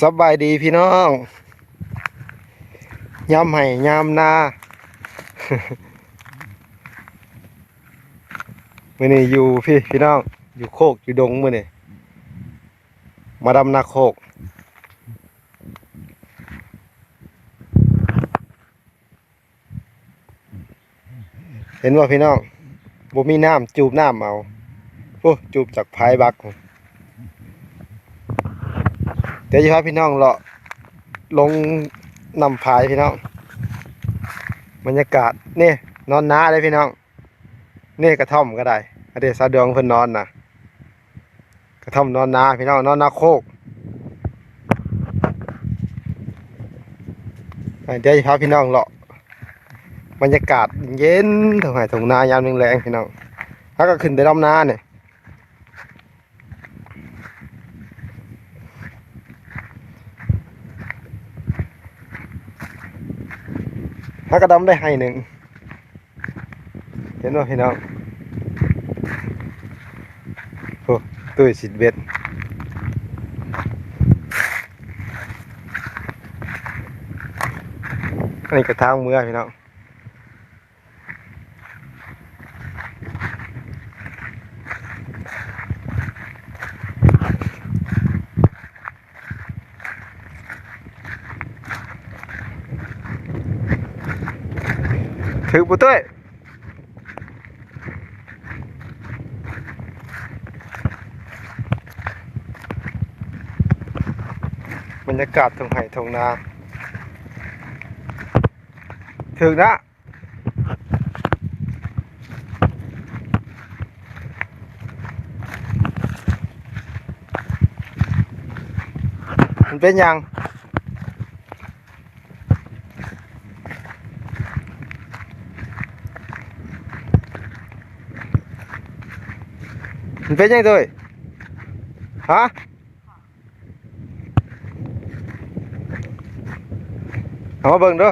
สบายดีพี่น้องยามให้ยามนามื่อนี้อยู่พี่พี่น้อง อยู่โคกอยู่ดงมื่อนี้มาดำนาโคก เห็นว่าพี่น้องบ่มีน้ำจูบน้ำเอาโอ้จูบจากพายบัก เดี๋ยวจะพาพี่น้องเลาะลงนำพายพี่น้อง บรรยากาศนี่นอนน้าเลยพี่น้อง นี่กระท่อมก็ได้อเดชสาดวงเพิ่นนอนนะกระท่อมนอนนาพี่น้องนอนนาโคกเดี๋ยวจะพาพี่น้องเลาะบรรยากาศเย็นถงไหายถงนายามแรงๆพี่น้องถ้าก็ขึ้นไปดำนาเนี่ย ถ้ากระดำได้ให้หนึ่ง เห็นว่าพี่น้องโอ้ตุ้ยสิบเบ็ดอันนี้กระทางมือพี่น้อง ถือปุ้ยบรรยากาศตรงไห่ตรงนาถึงนะมันเป็นยัง มันเป็นยังด้วยฮะเอามาเบิ่งเดู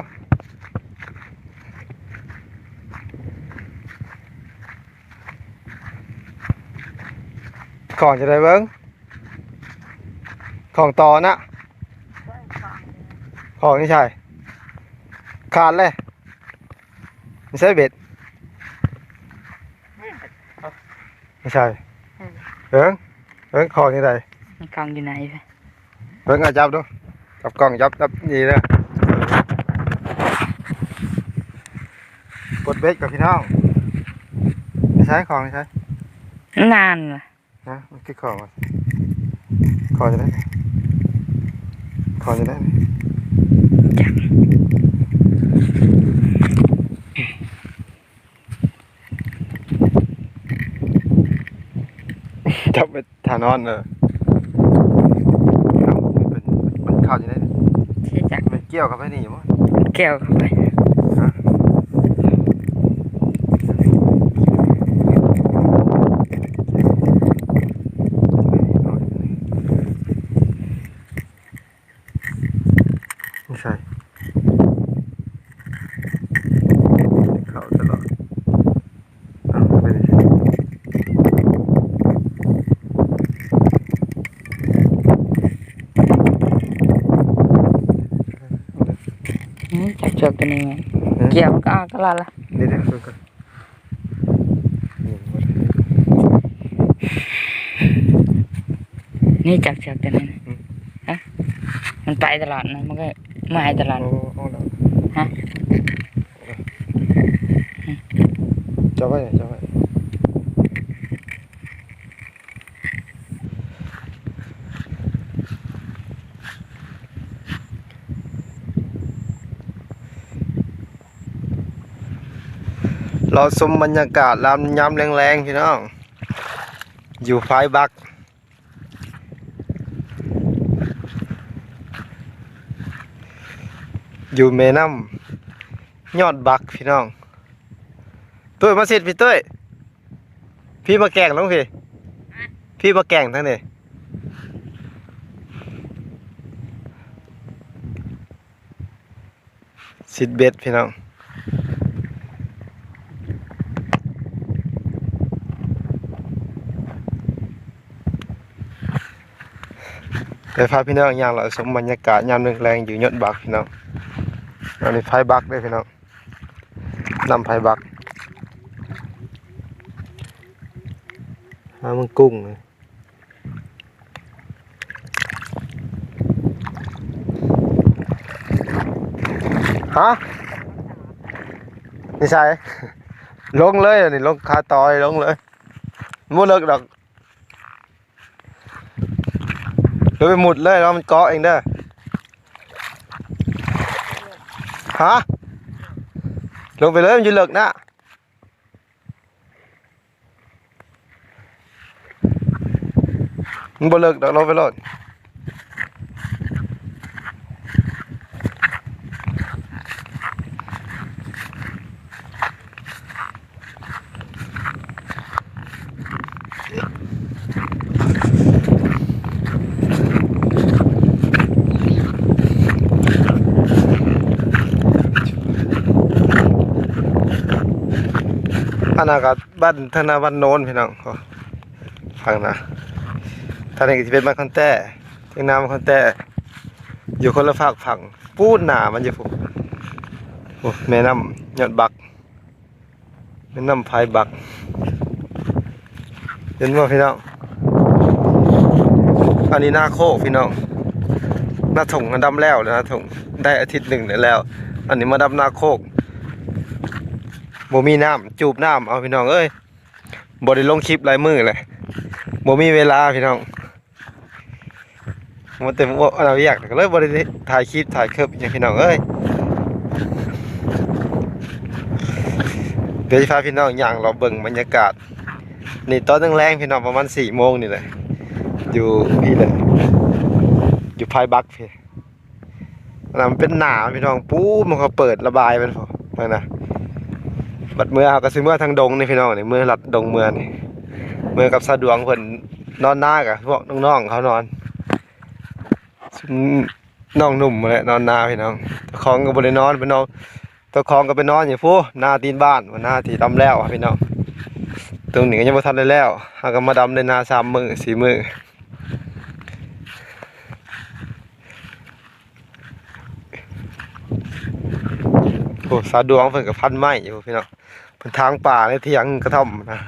ของจะได้ เบิ่งของต่อนะของนี่ใช่ขาดเลยไม่ใช่เบ็ดไม่ใช่เอิงเอิงของนี่ไดมันกล่องอยู่ไหนไปเอิงเอาจับดูจับกล้องจับจับนี่เลยกดเบรกกับพี่น้องไม่ใช่ของไม่ใช่นานว่ะนะมันคือของวะของจะได้ไหมของจะได้ไหมจัก จับไปทานอนเออเอามันเป็นมันเข้าจะได้ใช่จักมันเกี่ยวกับไอ้นี่มั้งแก้วเข้าไป ไม่ใช่เข้าตลอดเอาไปดิ อืมจักจวกตัวนี้ไงเกี่ยวก็เอาก็ละละ เดี๋ย วเดี๋ยวเดี๋ยวก่อนนี่หมดนี่จักจวกตัวนี้นะฮะมันไปตลอดนะมันก็มาให้ตลอดโอ้เอาแล้วฮะจับไว้จับไว้ เราชมบรรยากาศลำยำแรงๆพี่น้อง อยู่ไฟบัก อยู่เมน้ำยอดบักพี่น้องตุ้ยมาสิพี่ตุ้ยพี่มาแกงลงพี่ พี่มาแกงทั้งนี้สิดเบ็ดพี่น้อง ไปพาพี่น้องย่างเราสมบรรยากาศยามแรงๆอยู่ยอดบักพี่น้องอันนี้ไฟบักเด้วยพี่น้องนำไฟบักหามันกุ้งเลยฮะนี่ใช่ลงเลยอันนี้ลงคาตอยลงเลยมุดเลิกดอกลง ไปหมุดเลยแล้วมันเกาะเองเด้อฮะลงไปเลยมันอยู่เลิกนะมันบ่เลิกดอกลงไปโลด นนั้นก็บ้านธนาวันโนนพี่น้องฟังนะทางนี้ก็สิเป็นบ้านคอนแต้ทียงนาบ้าคอนแต้อยู่คนละฝากฝั่งปูดหนามันอยู่พุ่นโอ้แม่น้ำยอดบักแม่น้ำพายบักเห็นบ่พี่น้องอันนี้หน้าโคกพี่น้องหน้าถงอันดำแล้วนะถงได้อาทิตย์หนึ่งแล้ว อันนี้มาดำหน้าโคก บ่มีน้ำจูบน้ำเอาพี่น้องเอ้ยบ่ได้ลงคลิปลายมือเลยบ่มีเวลาพี่น้องมันเต็มว่าเราอยากเลยบ่ได้ถ่ายคลิปถ่ายคลิปอย่างพี่น้องเอ้ยเดี๋ยวจะพาพี่น้องย่างเราเบิ่งบรรยากาศนี่ตอนแรงพี่น้องประมาณ4โมงนี่แหละอยู่พี่เลยอยู่พายบักพี่นะมันเป็นหนาพี่น้องปู๊มันก็เปิดระบายมันพอไปนะ บัดเมื่อเขาก็ซื้อเมื่อทางดงนี่พี่น้องนี่เมื่อลัดดงเมื่อนี่เมื่อกับสะดวงเพิ่นนอนหน้ากับพวกน้องๆเขานอนน้องหนุ่มมาแหละนอนหน้าพี่น้องตะคองก็บ่ได้นอนไปนอนตะคองก็ไปนอนอยู่พูหน้าตีนบ้านว่าหน้าที่ดำแล้วพี่น้องตรงนี้ก็ยังบ่ทันได้แล้วเฮาก็มาดำในนาสามมือสี่มือโอ้สะดวงเพิ่นก็พันไม้อยู่พี่น้อง ทางป่าในเถียงกระท่อมนะ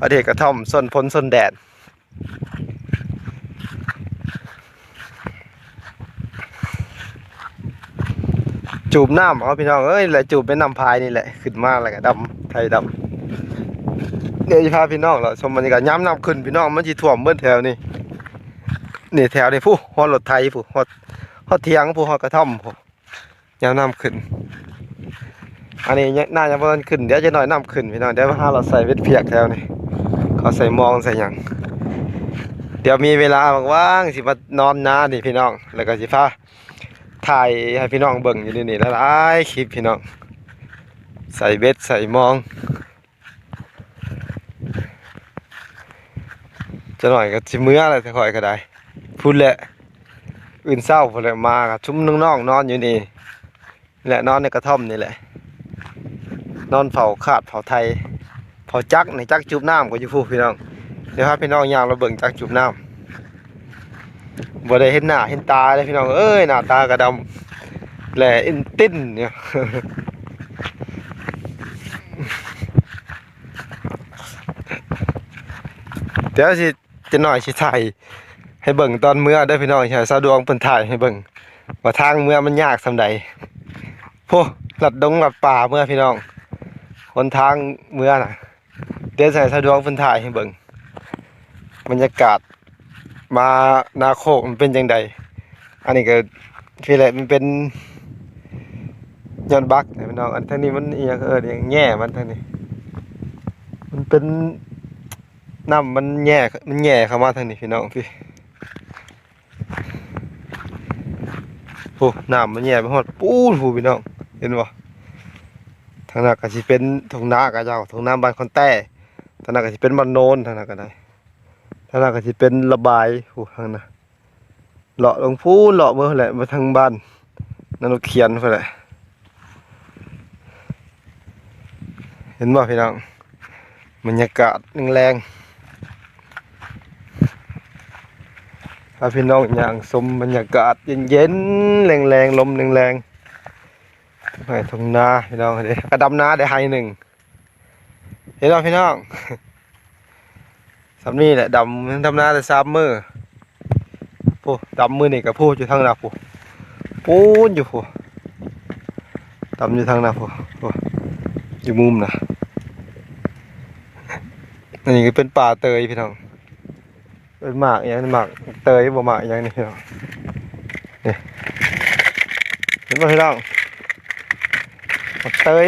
ประเทศกระท่อมส้นพ้นส้นแดดจูบน้ำเอาพี่น้องเอ้ยแหละจูบเป็นน้ำพายนี่แหละขึ้นมาแล้วก็ดำไทยดำเดี๋ยวจะพาพี่น้องเราชมบรรยากาศย้ำน้ำขึ้นพี่น้องมันจะท่วมเบิ้แถวนี่นี่แถวนี่ผู้ฮอดรถไทยผู้ฮอดฮอดเถียงผู้ฮอดกระท่อมผู้ย้ำน้ำขึ้น อันนี้น่าจะบ่ทันขึ้นเดี๋ยวจะหน่อยน้ำขึ้นพี่น้องเดี๋ยวมาหาเราใส่เวทเพียกแถวนี่เขาใส่มองใส่หยังเดี๋ยวมีเวลาว่างสิมานอนนานี่พี่น้อง แล้วก็สิพาถ่ายให้พี่น้องเบิ่งอยู่นี่นี่หลายคลิปพี่น้อง ใส่เบ็ดใส่มองจะหน่อยก็สิมื้ออะไรสักค่อยก็ได้พูดแหละอื่นเศร้าพุ่นแหละมากับชุ่มน้องๆนอนอยู่นี่ แหละนอนในกระท่อมนี่แหละ นอนเผาขาดเผาไทยเผาจักในจักจุบน้ำก็อยู่พูพี่น้องเดี๋ยวครับพี่น้องยางเราเบิ่งจักจุบน้ำบ่ได้เห็นหน้าเห็นตาเลยพี่น้องเอ้ยหน้าตากระดำแหล่อินติ้นเนี่ยเดี๋ยวสิจะหน่อยสิถ่ายให้เบิ่งตอนเมื่อเด้พี่น้องใช่สะดวกเพิ่นถ่ายให้เบิ่งว่าทางเมื่อมันยากสำใดโพหลัดดงหลัดป่าเมื่อพี่น้อง หนทางเมื่อน่ะ เดี๋ยวใส่สะดวกเพิ่นถ่ายให้เบิ่งบรรยากาศมานาโคกมันเป็นจังใดอันนี้ก็พี่แหละมันเป็นย้อนบักนะพี่น้องอันทางนี้มันเอียงเอออหยังแง่มันทางนี้ มันเป็นน้ำมันแง่มันแง่เข้ามาทางนี้พี่น้องพี่โอ้น้ำมันแง่ไปฮอดปูนผู้พี่น้อง เห็นบ่างนั้นก็สิเป็นทุ่งนาก็เจ้าทุ่งนาบ้านคอนแต้ทางนั้นก็สิเป็นบ้านโนนทางนั้นก็ได้ทางนั้นก็สิเป็นระบายโอ้ทางนั้นเลาะลงพูเลาะเมื่อแหละมาทางบ้านนั่นเราเขียนเพิ่นแหละเห็นบ่พี่น้องบรรยากาศแรงๆพาพี่น้องอย่างสมบรรยากาศเย็นๆแรงๆลมแรงๆ ให้ทงนาพี่น้องเด้กระดำนาได้ไฮหนึ่งเห็นไหมพี่น้องสำนี่แหละดำดำนาแต่สามมือผู้ดำมือนี่กับผู้อยู่ทางนาผู้ปูนอยู่ผู้ดำอยู่ทางนาผู้อยู่มุมนะอันนี้ก็เป็นป่าเตยพี่น้องเป็นหมากอย่างนี้หมากเตยบ่หมากอย่างนี้พี่น้องนี่เห็นไหมพี่น้อง หมากเตย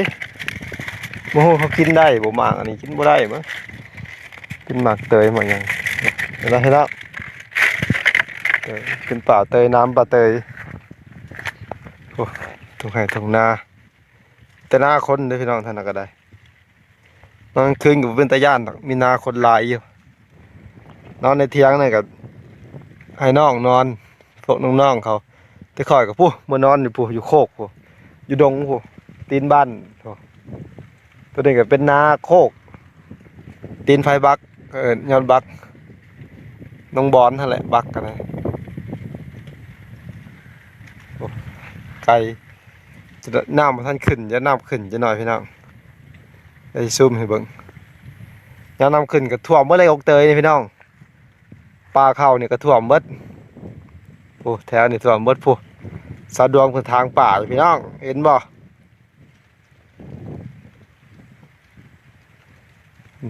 โมโหเขากินได้บ่หมากอันนี้กินบ่ได้มั้งกินหมากเตยหมากหยังเห็นไหมพี่น้องเตยเป็นป่าเตยน้ำป่าเตยโอ้ตรงไหนตรงนาแต่หน้าคนเด้อพี่น้องท่านก็ได้นอนคืนกับเป็นตาย่านมีนาคนหลายอยู่นอนในเทียงนี่กับให้น้องนอนพวกน้องๆเขาแต่คอยกับผู้เมื่อนอนอยู่ผู้อยู่โคกผู้อยู่ดงผู้ ตีนบ้าน ตัวนี้ก็เป็นนาโคก ตีนไฟบักเออยอนบักน้องบอลนั่นแหละบักกันเลยไก่จะน้ำมาท่านขึ้นจะน้ำขึ้นจะหน่อยพี่น้องไอ้ซุ่มให้เบิ่งยามน้ำขึ้นก็ท่วมเมื่อไรอกเตยนี่พี่น้องปลาเข้าเนี่ยก็ท่วมหมดโอ้แถวนี่ท่วมหมดผู้สะดวกคือทางป่าอยู่พี่น้อง เห็นบ่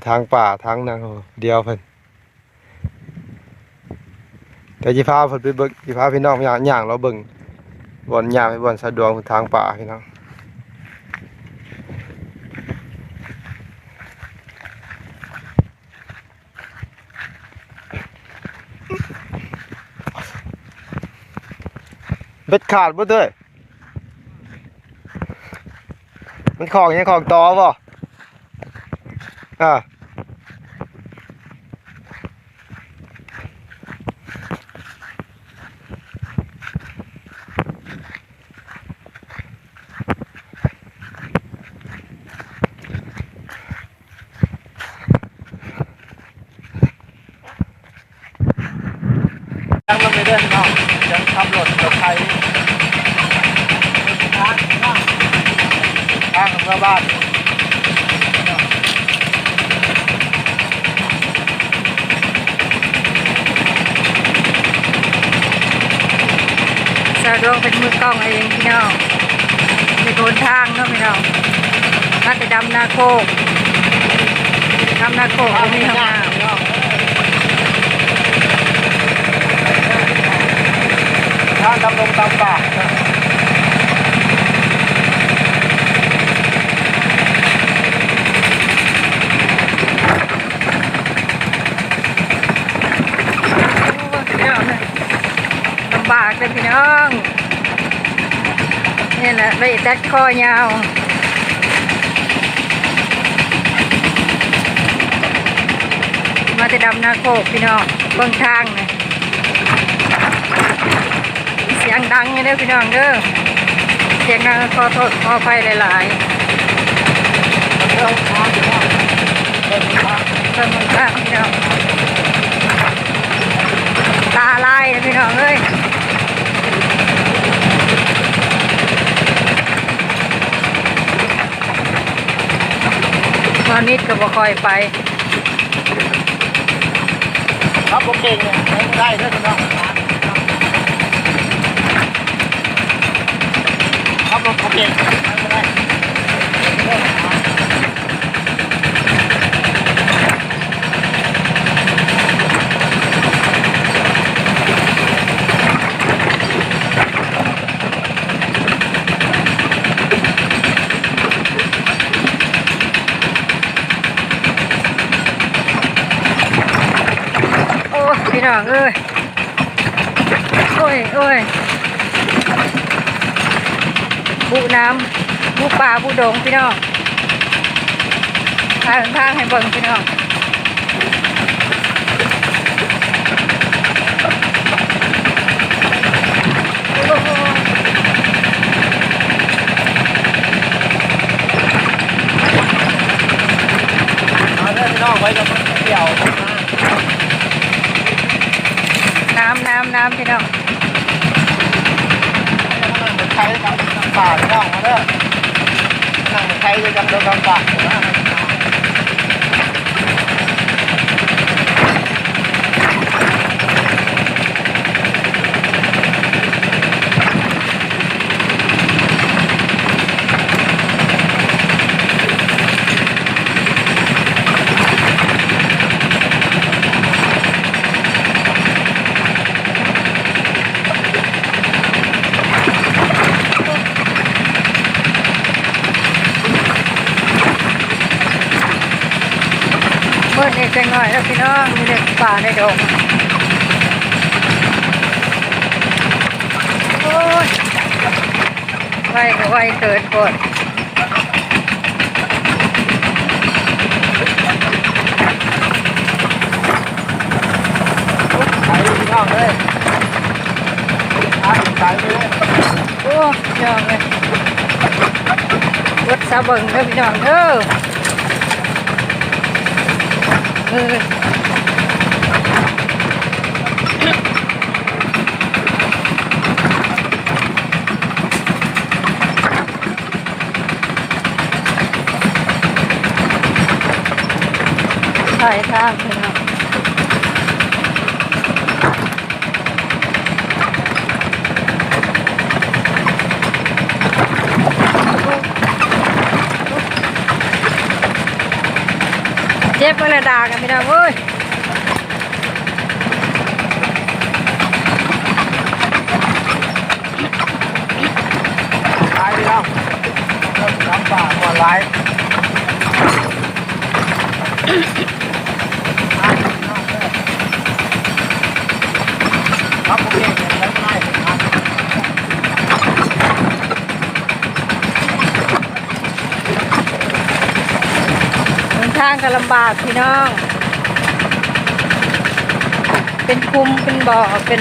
ทางป่าทางนางโอ้เดียวเพิ่นแต่สิพาเพิ่นไปเบิ่งสิพาพี่น้องย่างย่างเราเบิ่งบ่อนย่างไปบ่อนสะดวกทางป่าพี่น้องเบ็ดขาดบ่เด้ย มันของยังของตอบ่อ่าตั้งลงไปเด้อพี่น้องยังขับรถกับใคร ทาง ของชาวบ้านสะดวกเป็นมือกล้องเองพี่น้องมีโทนทางเนาะพี่น้องมาแต่ดำนาโคกดำนาโคกก็มีทางน้ทางดำลงตามป่าำพี่น้องเนี่ยลำบากเลยพี่น้อง นี่แหละเลยตัดคอยาวมาแต่ดำนาโคกพี่น้องเบื้องทางเนี่ยเสียงดังอยู่เด้อพี่น้องเด้อเสียงดังขอโทษขออภัยหลายๆเรื่องทาพี่น้องเรื่องทางเพิ่มมูลค่าพี่น้องตาลายนะพี่น้องเอ้ย ตอนนี้ก็บ่ค่อยไป ครับผมเก่งเนี่ยได้ได้อพี่น้องครับผมเก่งไม่ได้ โอ้ยพี่ น้องเอ้ยโอ้ยโอ้ยบุน้ำบุป่าบุดงพี่น้องทางทางให้เบิ่งพี่น้องเอาเด้องพี่น้องไว้กับเดี่ยวำน้ำพี่น้องใช้กับปากน้างมาเด้อนั่ใช้ด้วกันโดยกันปากนะ ไวก็ไวเกิดปวดไปพี่น้องเลยอะไปเลยโอ้ยยอมเลยรถซาเบิงเด้อพี่น้องเด้อเออ ถ่ายทางพี่น้องเจ็บเวลาด่ากันพี่น้องเอ้ยไปพี่น้องเริ่มกำป่าก่อนไลฟ์ครับโอเคเดี๋ยวผมไล่ผมทำ เดินทางก็ลำบากพี่น้อง เป็นคุมเป็นบ่อเป็น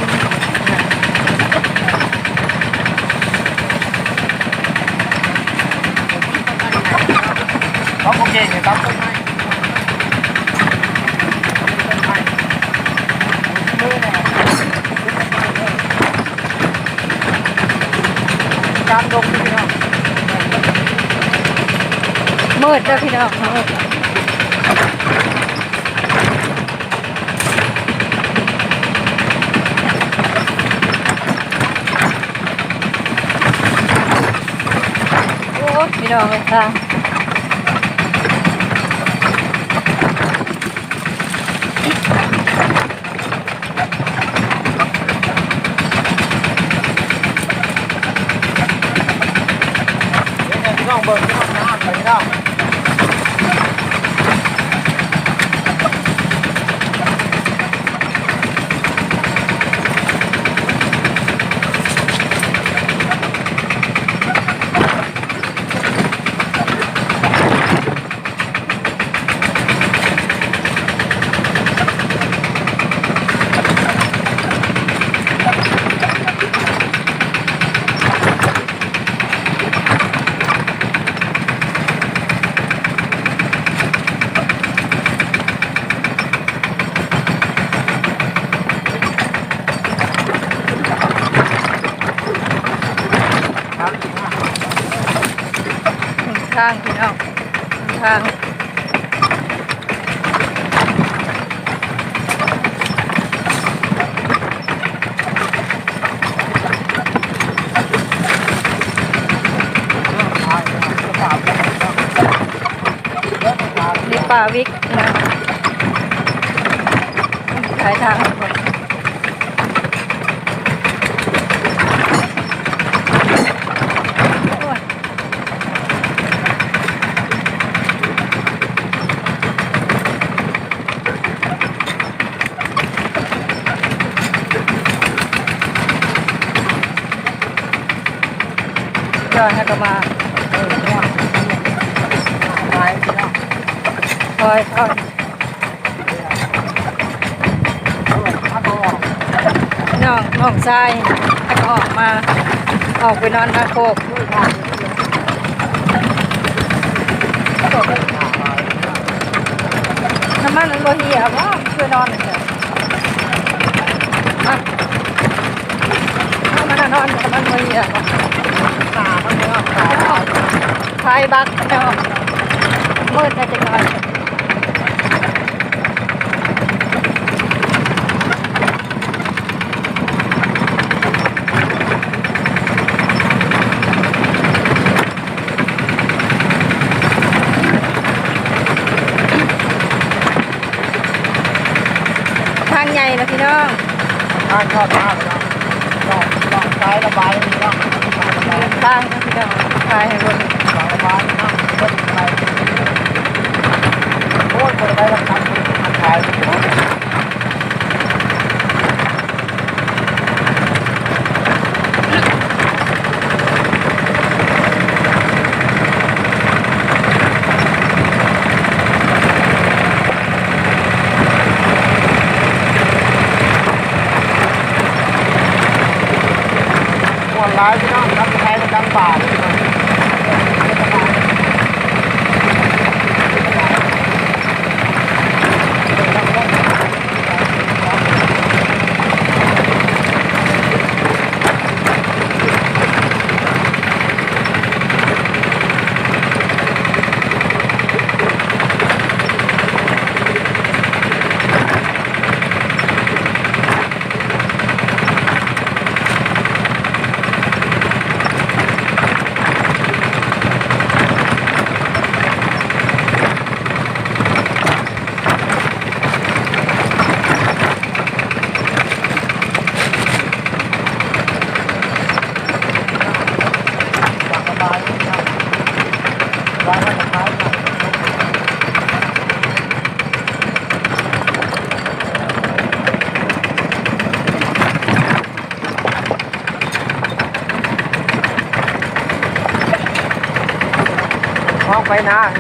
ครับโอเคเดี๋ยวครับการดงพี่น้องมืดแล้วพี่น้องมืดโอ้ย พี่น้องเลยค่ะเดี๋ยวพี่น้องเบิร์ดพี่น้องน้ำไปพี่น้องางพี่น้องทางนี่ป่าวิกนะขายทางหมด จอมาเออเนี่ยไปพี่น้องคอยคอยน้องน้องชายก็ออกมาออกไปนอนนาโคกทางถ้าตัวเป็นขาไปน้ำมันมันบ่เหี่ยว่าคือนอนเถอะอะเอามนอนกับมันบ่เหี่ย ป่าลายบากเนาะมืดนะจังเลยทางใหญ่นะพี่น้อง ทางยอดมากเลยนะลองลองซ้ายระบายลอง บ้านก็คือเดิมใช่ค่ะ why not?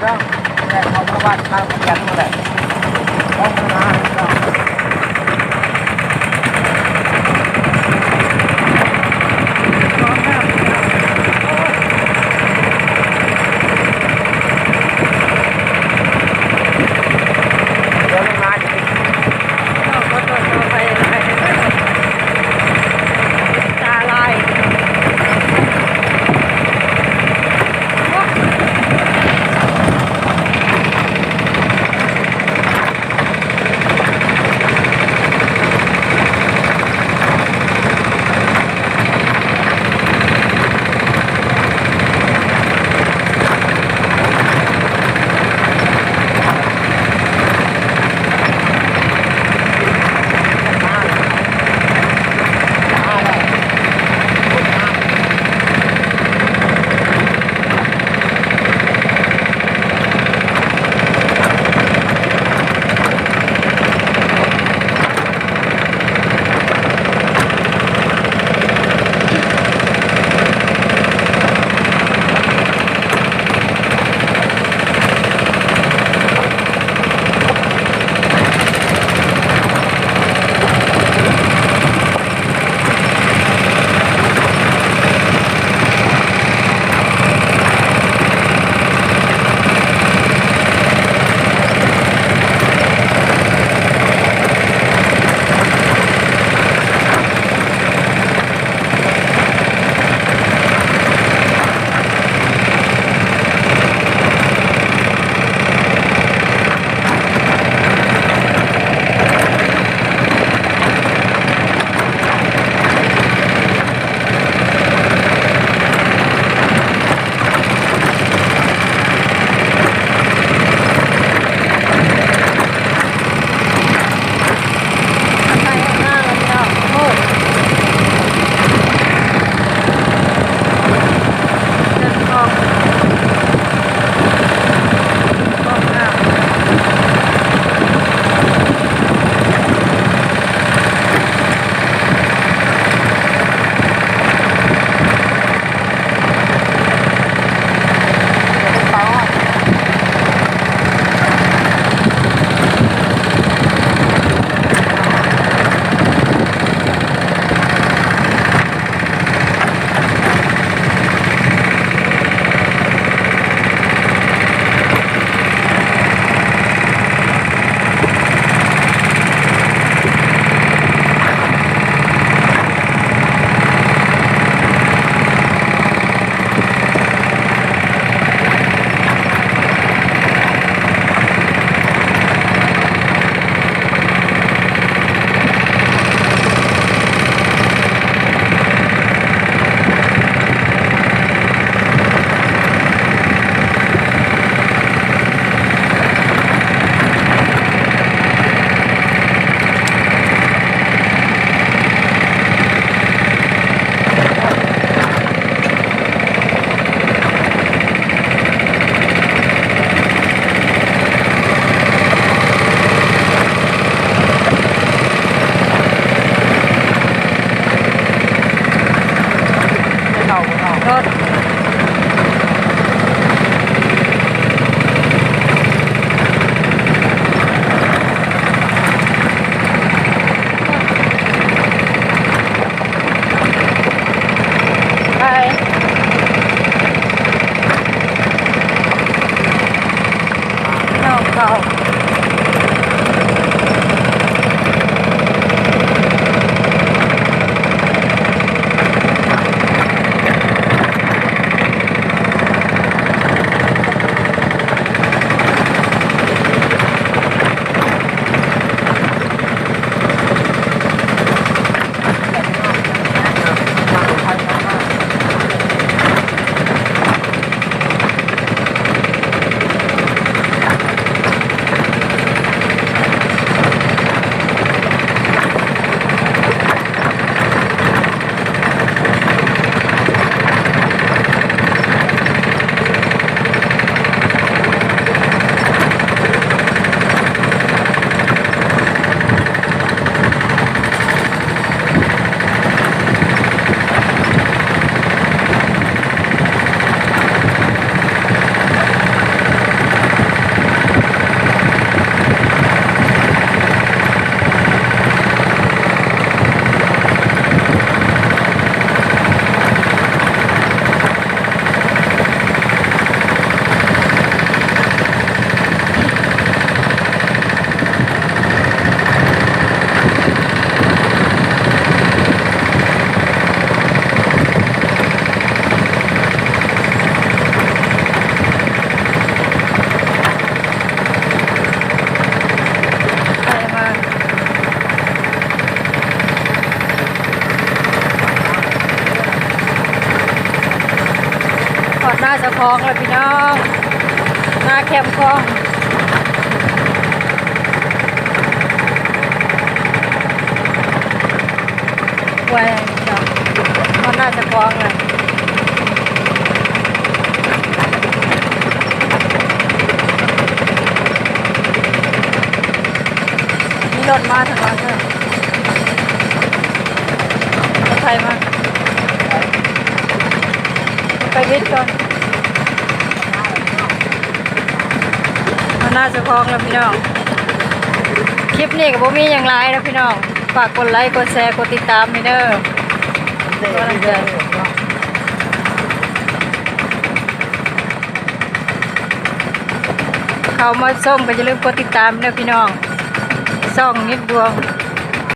น้าจะคลองเลยพี่น้องหน้าแคมคลองไว้พี่น้องขอดหน้าจะคลองเลยมีรถมาทางหลังเลยรถไฟมาไปวิทย์ก่อน น่าจะคล้องแล้วพี่น้อง คลิปนี้กับผมมีอย่างไรนะพี่น้อง ฝากกดไลค์ กดแชร์ กดติดตามนี่เด้อก็ลังใจเขามาส่งก็อย่าลืมกดติดตามเด้อพี่น้องส่องนิดดวง